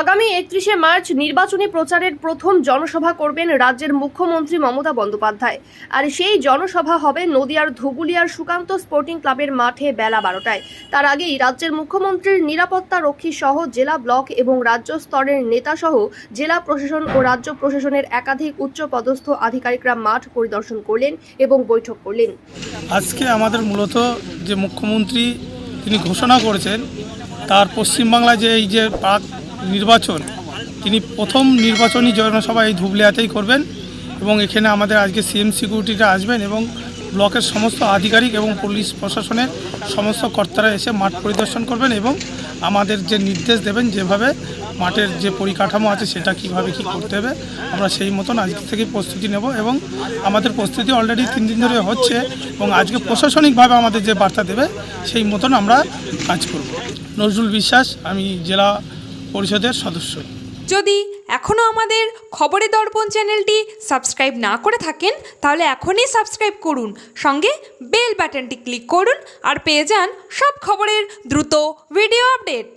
আগামী একত্রিশে মার্চ নির্বাচনী প্রচারের প্রথম জনসভা করবেন রাজ্যের মুখ্যমন্ত্রী মমতা বন্দ্যোপাধ্যায়। আর সেই জনসভা হবে নদিয়ার ধুবুলিয়ার সুকান্ত স্পোর্টিং ক্লাবের মাঠে বেলা বারোটায়। তার আগেই রাজ্যের মুখ্যমন্ত্রীর নিরাপত্তা রক্ষী সহ জেলা ব্লক এবং রাজ্য স্তরের নেতা সহ জেলা প্রশাসন ও রাজ্য প্রশাসনের একাধিক উচ্চপদস্থ আধিকারিকরা মাঠ পরিদর্শন করলেন এবং বৈঠক করলেন। আজকে আমাদের মূলত যে মুখ্যমন্ত্রী তিনি ঘোষণা করেছেন, তার পশ্চিমবাংলায় যে এই যে প্রাক নির্বাচন। তিনি প্রথম নির্বাচনী জনসভা এই ধুবলিয়াতেই করবেন এবং এখানে আমাদের আজকে সিএম সিকিউরিটিরা আসবেন এবং ব্লকের সমস্ত আধিকারিক এবং পুলিশ প্রশাসনের সমস্ত কর্তারা এসে মাঠ পরিদর্শন করবেন এবং আমাদের যে নির্দেশ দেবেন যেভাবে মাঠের যে পরিকাঠামো আছে সেটা কীভাবে কি করতে হবে, আমরা সেই মতন আজকে থেকে প্রস্তুতি নেব এবং আমাদের প্রস্তুতি অলরেডি তিন দিন ধরে হচ্ছে এবং আজকে প্রশাসনিকভাবে আমাদের যে বার্তা দেবে সেই মতন আমরা কাজ করব। নজরুল বিশ্বাস, আমি জেলা পরিষদের সদস্য। যদি এখনও আমাদের খবরের দর্পণ চ্যানেলটি সাবস্ক্রাইব না করে থাকেন, তাহলে এখনই সাবস্ক্রাইব করুন। সঙ্গে বেল বাটনটি ক্লিক করুন আর পেয়ে যান সব খবরের দ্রুত ভিডিও আপডেট।